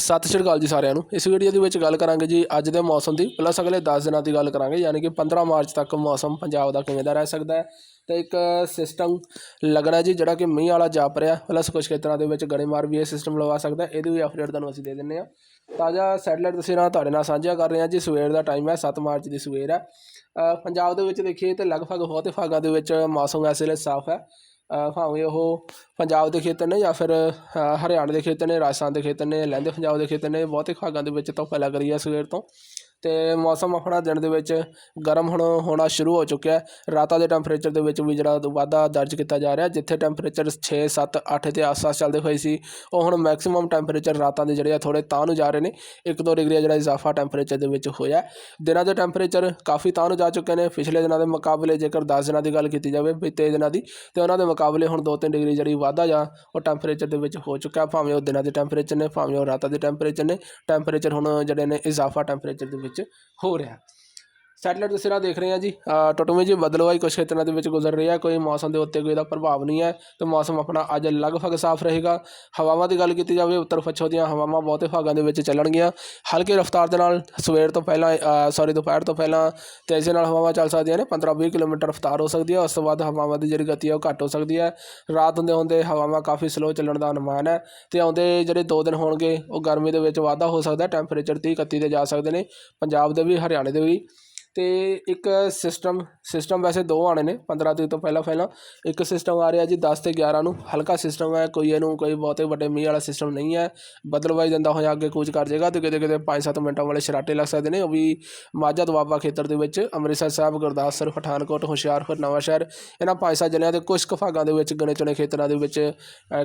ਸਤਿ ਸ਼੍ਰੀ ਅਕਾਲ ਜੀ ਸਾਰਿਆਂ ਨੂੰ। ਇਸ ਵੀਡੀਓ ਦੇ ਵਿੱਚ ਗੱਲ ਕਰਾਂਗੇ ਜੀ ਅੱਜ ਦੇ ਮੌਸਮ ਦੀ ਪਲੱਸ ਅਗਲੇ 10 ਦਿਨਾਂ ਦੀ ਗੱਲ ਕਰਾਂਗੇ, ਯਾਨੀ ਕਿ 15 ਮਾਰਚ ਤੱਕ ਮੌਸਮ ਪੰਜਾਬ ਦਾ ਕਿਵੇਂ ਦਾ ਰਹਿ ਸਕਦਾ ਹੈ। ਤੇ ਇੱਕ ਸਿਸਟਮ ਲੱਗਣਾ ਜੀ, ਜਿਹੜਾ ਕਿ ਮੀਂਹ ਵਾਲਾ ਜਾਪ ਰਿਹਾ ਪਲੱਸ ਕੁਝ ਖੇਤਰਾਂ ਦੇ ਵਿੱਚ ਗੜੇਮਾਰ ਵੀ ਇਹ ਸਿਸਟਮ ਲਵਾ ਸਕਦਾ ਇਹਦੀ ਵੀ ਅਪਡੇਟ ਤੁਹਾਨੂੰ ਅਸੀਂ ਦੇ ਦਿੰਨੇ ਆ ਤਾਜ਼ਾ ਸੈਟੇਲਾਈਟ ਤਸਵੀਰਾਂ ਤੁਹਾਡੇ ਨਾਲ ਸਾਂਝਾ ਕਰ ਰਹੇ ਹਾਂ ਜੀ। ਸਵੇਰ ਦਾ ਟਾਈਮ ਹੈ 7 ਮਾਰਚ ਦੀ ਸਵੇਰ ਹੈ। ਪੰਜਾਬ ਦੇ ਵਿੱਚ ਦੇਖੀਏ ਤੇ ਲਗਭਗ ਬਹੁਤੇ ਭਾਗਾਂ ਦੇ ਵਿੱਚ ਮੌਸਮ ਇਸ ਵੇਲੇ ਸਾਫ਼ ਹੈ। ਭਾਵੇਂ ਉਹ ਪੰਜਾਬ ਦੇ ਖੇਤਰ ਨੇ ਜਾਂ ਫਿਰ ਹਰਿਆਣਾ ਦੇ ਖੇਤਰ ਨੇ, ਰਾਜਸਥਾਨ ਦੇ ਖੇਤਰ ਨੇ, ਲਹਿੰਦੇ ਪੰਜਾਬ ਦੇ ਖੇਤਰ ਨੇ, ਬਹੁਤੇ ਭਾਗਾਂ ਦੇ ਵਿੱਚ ਧੁੱਪ ਲੱਗ ਰਹੀ ਹੈ ਸਵੇਰ ਤੋਂ। ਅਤੇ ਮੌਸਮ ਆਪਣਾ ਦਿਨ ਦੇ ਵਿੱਚ ਗਰਮ ਹੁਣ ਹੋਣਾ ਸ਼ੁਰੂ ਹੋ ਚੁੱਕਿਆ ਹੈ। ਰਾਤਾਂ ਦੇ ਟੈਂਪਰੇਚਰ ਦੇ ਵਿੱਚ ਵੀ ਜਿਹੜਾ ਵਾਧਾ ਦਰਜ ਕੀਤਾ ਜਾ ਰਿਹਾ ਜਿੱਥੇ ਟੈਂਪਰੇਚਰ 6 7 8 ਦੇ ਆਸ-ਪਾਸ ਚੱਲਦੇ ਹੋਏ ਸੀ, ਉਹ ਹੁਣ ਮੈਕਸਿਮਮ ਟੈਂਪਰੇਚਰ ਰਾਤਾਂ ਦੇ ਜਿਹੜੇ ਆ ਥੋੜੇ ਤਾਂ ਨੂੰ ਜਾ ਰਹੇ ਨੇ। 1-2 ਡਿਗਰੀ ਦਾ ਜਿਹੜਾ ਇਜ਼ਾਫਾ ਟੈਂਪਰੇਚਰ ਦੇ ਵਿੱਚ ਹੋਇਆ ਦਿਨਾਂ ਦੇ ਟੈਂਪਰੇਚਰ ਕਾਫੀ ਤਾਂ ਨੂੰ ਜਾ ਚੁੱਕੇ ਨੇ। ਪਿਛਲੇ ਦਿਨਾਂ ਦੇ ਮੁਕਾਬਲੇ ਜੇਕਰ 10 ਦਿਨਾਂ ਦੀ ਗੱਲ ਕੀਤੀ ਜਾਵੇ, ਬੀਤੇ ਦਿਨਾਂ ਦੀ, ਤੇ ਉਹਨਾਂ ਦੇ ਮੁਕਾਬਲੇ ਹੁਣ 2-3 ਡਿਗਰੀ ਜਿਹੜੀ ਵਾਧਾ ਜਾਂ ਉਹ ਟੈਂਪਰੇਚਰ ਦੇ ਵਿੱਚ ਹੋ ਚੁੱਕਾ ਭਾਵੇਂ ਉਹ ਦਿਨਾਂ ਦੇ ਟੈਂਪਰੇਚਰ ਨੇ, ਭਾਵੇਂ ਉਹ ਰਾਤਾਂ ਦੇ ਟੈਂਪਰੇਚਰ ਨੇ ਟੈਂਪਰੇਚਰ ਹੁਣ ਜਿਹੜੇ ਨੇ ਇਜ਼ਾਫਾ ਟੈਂਪਰੇਚਰ ਦੇ ਵਿੱਚ ਹੋ ਰਿਹਾ। ਸੈਟਲਾਈਟ ਤਸਵੀਰਾਂ ਦੇਖ ਰਹੇ ਹਾਂ ਜੀ। ਅ, ਜੀ ਬਦਲਵਾਈ ਕੁਛ ਖੇਤਰਾਂ ਦੇ ਵਿੱਚ ਗੁਜ਼ਰ ਰਹੀ ਹੈ ਕੋਈ ਮੌਸਮ ਦੇ ਉੱਤੇ ਕੋਈ ਇਹਦਾ ਪ੍ਰਭਾਵ ਨਹੀਂ ਹੈ। ਤੇ ਮੌਸਮ ਆਪਣਾ ਅੱਜ ਲਗਭਗ ਸਾਫ਼ ਰਹੇਗਾ। ਹਵਾਵਾਂ ਦੀ ਗੱਲ ਕੀਤੀ ਜਾਵੇ ਉੱਤਰ ਪੱਛਮ ਦੀਆਂ ਹਵਾਵਾਂ ਬਹੁਤੇ ਭਾਗਾਂ ਦੇ ਵਿੱਚ ਚੱਲਣਗੀਆਂ। ਹਲਕੀ ਰਫ਼ਤਾਰ ਦੇ ਨਾਲ ਸਵੇਰ ਤੋਂ ਪਹਿਲਾਂ ਸੌਰੀ ਦੁਪਹਿਰ ਤੋਂ ਪਹਿਲਾਂ ਤੇਜ਼ੀ ਨਾਲ ਹਵਾਵਾਂ ਚੱਲ ਸਕਦੀਆਂ ਨੇ। 15-20 ਕਿਲੋਮੀਟਰ ਰਫ਼ਤਾਰ ਹੋ ਸਕਦੀ ਹੈ। ਉਸ ਤੋਂ ਬਾਅਦ ਹਵਾਵਾਂ ਦੀ ਜਿਹੜੀ ਗਤੀ ਹੈ ਉਹ ਘੱਟ ਹੋ ਸਕਦੀ ਹੈ। ਰਾਤ ਹੁੰਦੇ ਹੁੰਦੇ ਹਵਾਵਾਂ ਕਾਫੀ ਸਲੋ ਚੱਲਣ ਦਾ ਅਨੁਮਾਨ ਹੈ। ਤੇ ਆਉਂਦੇ ਜਿਹੜੇ 2 ਦਿਨ ਹੋਣਗੇ ਉਹ ਗਰਮੀ ਦੇ ਵਿੱਚ ਵਾਧਾ ਹੋ ਸਕਦਾ ਟੈਂਪਰੇਚਰ 30 31 ਤੇ ਜਾ ਸਕਦੇ ਨੇ। ਪੰਜਾਬ ਦੇ ਵੀ ਹਰਿਆਣੇ ਦੇ ਵੀ। ਅਤੇ ਇੱਕ ਸਿਸਟਮ ਸਿਸਟਮ ਵੈਸੇ ਦੋ ਆਉਣੇ ਨੇ 15 ਤਰੀਕ ਤੋਂ ਪਹਿਲਾਂ ਪਹਿਲਾਂ। ਇੱਕ ਸਿਸਟਮ ਆ ਰਿਹਾ ਜੀ ਦਸ ਅਤੇ ਗਿਆਰਾਂ ਨੂੰ। ਹਲਕਾ ਸਿਸਟਮ ਹੈ, ਕੋਈ ਇਹਨੂੰ ਕੋਈ ਬਹੁਤੇ ਵੱਡੇ ਮੀਂਹ ਵਾਲਾ ਸਿਸਟਮ ਨਹੀਂ ਹੈ। ਬਦਲਵਾਈ ਜਾਂਦਾ ਹੋਇਆ ਅੱਗੇ ਕੂਚ ਕਰ ਜਾਏਗਾ ਅਤੇ ਕਿਤੇ ਕਿਤੇ 5-7 ਮਿੰਟਾਂ ਵਾਲੇ ਸ਼ਰਾਟੇ ਲੱਗ ਸਕਦੇ ਨੇ। ਉਹ ਵੀ ਮਾਝਾ ਦੁਆਬਾ ਖੇਤਰ ਦੇ ਵਿੱਚ ਅੰਮ੍ਰਿਤਸਰ ਸਾਹਿਬ, ਗੁਰਦਾਸਪੁਰ, ਪਠਾਨਕੋਟ, ਹੁਸ਼ਿਆਰਪੁਰ ਨਵਾਂਸ਼ਹਿਰ ਇਹਨਾਂ ਪੰਜ ਸੱਤ ਜ਼ਿਲ੍ਹਿਆਂ ਦੇ ਕੁਝ ਕੁ ਭਾਗਾਂ ਦੇ ਵਿੱਚ ਗਣੇ ਚੁਣੇ ਖੇਤਰਾਂ ਦੇ ਵਿੱਚ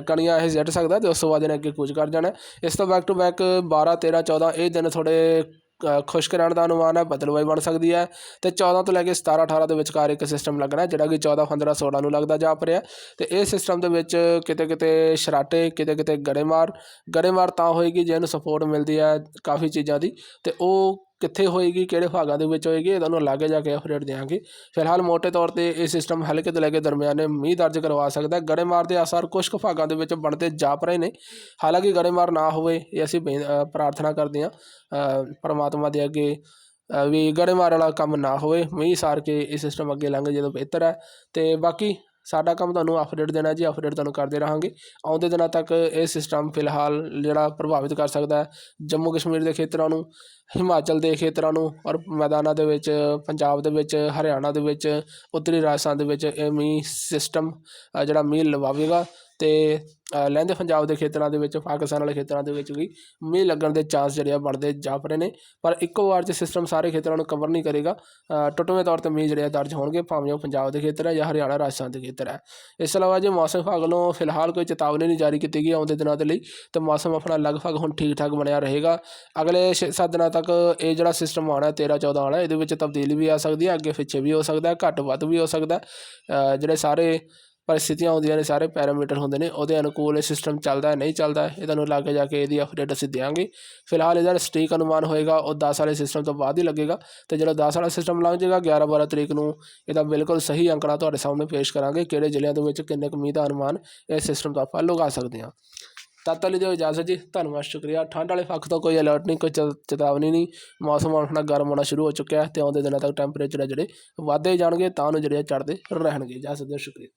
ਕਣੀਆਂ ਇਹ ਜਿੱਟ ਸਕਦਾ ਅਤੇ ਉਸ ਤੋਂ ਬਾਅਦ ਇਹਨੇ ਅੱਗੇ ਕੂਚ ਕਰ ਜਾਣਾ। ਇਸ ਤੋਂ ਬੈਕ ਟੂ ਬੈਕ 12 13 14 ਇਹ ਦਿਨ ਥੋੜੇ ਖੁਸ਼ਕ ਰਹਿਣ ਦਾ ਅਨੁਮਾਨ ਹੈ, ਬਦਲਵਾਈ ਬਣ ਸਕਦੀ ਹੈ ਤੇ 14 ਤੋਂ ਲੈ ਕੇ 17 18 ਦੇ ਵਿਚਕਾਰ ਇੱਕ ਸਿਸਟਮ ਲੱਗਣਾ ਜਿਹੜਾ ਕਿ 14 15 16 ਨੂੰ ਲੱਗਦਾ ਜਾਪ ਰਿਹਾ ਤੇ ਇਹ ਸਿਸਟਮ ਦੇ ਵਿੱਚ ਕਿਤੇ ਕਿਤੇ ਸ਼ਰਾਟੇ ਕਿਤੇ ਕਿਤੇ ਗੜੇਮਾਰ ਗੜੇਮਾਰ ਤਾਂ ਹੋਏਗੀ ਜੇ ਇਹਨੂੰ ਸਪੋਰਟ ਮਿਲਦੀ ਹੈ ਕਾਫੀ ਚੀਜ਼ਾਂ ਦੀ ਤੇ ਉਹ ਕਿੱਥੇ ਹੋਏਗੀ, ਕਿਹੜੇ ਭਾਗਾਂ ਦੇ ਵਿੱਚ ਹੋਏਗੀ ਇਹ ਤੁਹਾਨੂੰ ਲਾਗੇ ਜਾ ਕੇ ਅਪਡੇਟ ਦੇਵਾਂਗੇ ਫਿਲਹਾਲ ਮੋਟੇ ਤੌਰ ਤੇ ਇਹ ਸਿਸਟਮ ਹਲਕੇ ਤੋਂ ਲੈ ਕੇ ਦਰਮਿਆਨੇ ਮੀਂਹ ਦਰਜ ਕਰਵਾ ਸਕਦਾ। ਗੜੇਮਾਰ ਦੇ ਅਸਰ ਕੁਝ ਕੁ ਭਾਗਾਂ ਦੇ ਵਿੱਚ ਬਣਦੇ ਜਾਪ ਰਹੇ ਨੇ। ਹਾਲਾਂਕਿ ਗੜੇਮਾਰ ਨਾ ਹੋਵੇ, ਇਹ ਅਸੀਂ ਬੇ- ਪ੍ਰਾਰਥਨਾ ਕਰਦੇ ਹਾਂ ਪਰਮਾਤਮਾ ਦੇ ਅੱਗੇ ਵੀ ਗੜੇਮਾਰ ਵਾਲਾ ਕੰਮ ਨਾ ਹੋਵੇ। ਮੀਂਹ ਸਾਰ ਕੇ ਇਹ ਸਿਸਟਮ ਅੱਗੇ ਲੰਘ ਜਦੋਂ ਬਿਹਤਰ ਹੈ। ਤੇ ਬਾਕੀ ਸਾਡਾ ਕੰਮ ਤੁਹਾਨੂੰ ਅਪਡੇਟ ਦੇਣਾ ਜੀ ਅਪਡੇਟ ਤੁਹਾਨੂੰ ਕਰਦੇ ਰਹਾਂਗੇ। ਆਉਂਦੇ ਦਿਨਾਂ ਤੱਕ ਇਹ ਸਿਸਟਮ ਫਿਲਹਾਲ ਜਿਹੜਾ ਪ੍ਰਭਾਵਿਤ ਕਰ ਸਕਦਾ ਹੈ। ਜੰਮੂ ਕਸ਼ਮੀਰ ਦੇ ਖੇਤਰਾਂ ਨੂੰ, ਹਿਮਾਚਲ ਦੇ ਖੇਤਰਾਂ ਨੂੰ ਔਰ ਮੈਦਾਨਾਂ ਦੇ ਵਿੱਚ, ਪੰਜਾਬ ਦੇ ਵਿੱਚ, ਹਰਿਆਣਾ ਦੇ ਵਿੱਚ, ਉੱਤਰੀ ਰਾਜਸਥਾਨ ਦੇ ਵਿੱਚ ਇਹ ਮੀਂਹ ਸਿਸਟਮ ਜਿਹੜਾ ਮੀਂਹ ਲਵਾਵੇਗਾ। ਅਤੇ ਲਹਿੰਦੇ ਪੰਜਾਬ ਦੇ ਖੇਤਰਾਂ ਦੇ ਵਿੱਚ, ਪਾਕਿਸਤਾਨ ਵਾਲੇ ਖੇਤਰਾਂ ਦੇ ਵਿੱਚ ਵੀ ਮੀਂਹ ਲੱਗਣ ਦੇ ਚਾਂਸ ਜਿਹੜੇ ਆ ਬਣਦੇ ਜਾਪ ਰਹੇ ਨੇ। ਪਰ ਇੱਕੋ ਵਾਰ 'ਚ ਸਿਸਟਮ ਸਾਰੇ ਖੇਤਰਾਂ ਨੂੰ ਕਵਰ ਨਹੀਂ ਕਰੇਗਾ। ਟੁੱਟਵੇਂ ਤੌਰ ਤੇ ਮੀਂਹ ਜਿਹੜੇ ਆ ਦਰਜ ਹੋਣਗੇ, ਭਾਵੇਂ ਉਹ ਪੰਜਾਬ ਦੇ ਖੇਤਰ ਹੈ ਜਾਂ ਹਰਿਆਣਾ ਰਾਜਸਥਾਨ ਦੇ ਖੇਤਰ ਹੈ। ਇਸ ਤੋਂ ਇਲਾਵਾ ਜੇ ਮੌਸਮ ਵਿਭਾਗ ਵੱਲੋਂ ਫਿਲਹਾਲ ਕੋਈ ਚੇਤਾਵਨੀ ਨਹੀਂ ਜਾਰੀ ਕੀਤੀ ਗਈ ਆਉਂਦੇ ਦਿਨਾਂ ਦੇ ਲਈ, ਤਾਂ ਮੌਸਮ ਆਪਣਾ ਲਗਭਗ ਹੁਣ ਠੀਕ ਠਾਕ ਬਣਿਆ ਰਹੇਗਾ। ਅਗਲੇ 6-7 ਦਿਨਾਂ ਤੱਕ ਇਹ ਜਿਹੜਾ ਸਿਸਟਮ ਆਉਣਾ 13-14 ਵਾਲਾ, ਇਹਦੇ ਵਿੱਚ ਤਬਦੀਲੀ ਵੀ ਆ ਸਕਦੀ ਹੈ ਅੱਗੇ ਪਿੱਛੇ ਵੀ ਹੋ ਸਕਦਾ ਹੈ ਘੱਟ ਵੱਧ ਵੀ ਹੋ ਸਕਦਾ ਜਿਹੜੇ ਸਾਰੇ ਪਰਿਸਥਿਤੀਆਂ ਆਉਂਦੀਆਂ ਨੇ, ਸਾਰੇ ਪੈਰਾਮੀਟਰ ਹੁੰਦੇ ਨੇ, ਉਹਦੇ ਅਨੁਕੂਲ ਇਹ ਸਿਸਟਮ ਚੱਲਦਾ ਹੈ, ਨਹੀਂ ਚੱਲਦਾ ਇਹ ਤੁਹਾਨੂੰ ਲਾਗੇ ਜਾ ਕੇ ਇਹਦੀ ਅਪਡੇਟ ਅਸੀਂ ਦਿਆਂਗੇ। ਫਿਲਹਾਲ ਇਹਦਾ ਸਟੀਕ ਅਨੁਮਾਨ ਹੋਏਗਾ, ਉਹ 10 ਵਾਲੇ ਸਿਸਟਮ ਤੋਂ ਬਾਅਦ ਹੀ ਲੱਗੇਗਾ ਤੇ ਜਿਹੜਾ 10 ਵਾਲਾ ਸਿਸਟਮ ਲੰਘ ਜਾਏਗਾ 11 12 ਤਰੀਕ ਨੂੰ ਇਹਦਾ ਬਿਲਕੁਲ ਸਹੀ ਅੰਕੜਾ ਤੁਹਾਡੇ ਸਾਹਮਣੇ ਪੇਸ਼ ਕਰਾਂਗੇ, ਕਿਹੜੇ ਜ਼ਿਲ੍ਹਿਆਂ ਦੇ ਵਿੱਚ ਕਿੰਨੇ ਕੁ ਮੀਂਹ ਦਾ ਅਨੁਮਾਨ ਇਸ ਸਿਸਟਮ ਤੋਂ ਆਪਾਂ ਲਗਾ ਸਕਦੇ ਹਾਂ। ਤਦ ਤੱਕ ਲਈ ਦਿਓ ਇਜਾਜ਼ਤ ਜੀ, ਧੰਨਵਾਦ, ਸ਼ੁਕਰੀਆ। ਠੰਡ ਵਾਲੇ ਪੱਖ ਤੋਂ ਕੋਈ ਅਲਰਟ ਨਹੀਂ, ਕੋਈ ਚ- ਚੇਤਾਵਨੀ ਨਹੀਂ। ਮੌਸਮ ਆਪਣਾ ਗਰਮ ਹੋਣਾ ਸ਼ੁਰੂ ਹੋ ਚੁੱਕਿਆ ਹੈ ਤੇ ਆਉਂਦੇ ਦਿਨਾਂ ਤੱਕ ਟੈਂਪਰੇਚਰ ਹੈ ਜਿਹੜੇ ਵੱਧਦੇ ਜਾਣਗੇ, ਤਾਂ ਨੂੰ ਜਿਹੜੇ ਚੜ੍ਹਦੇ ਰਹਿਣਗੇ। ਇਜਾਜ਼ਤ ਦਿਓ, ਸ਼ੁਕਰੀਆ।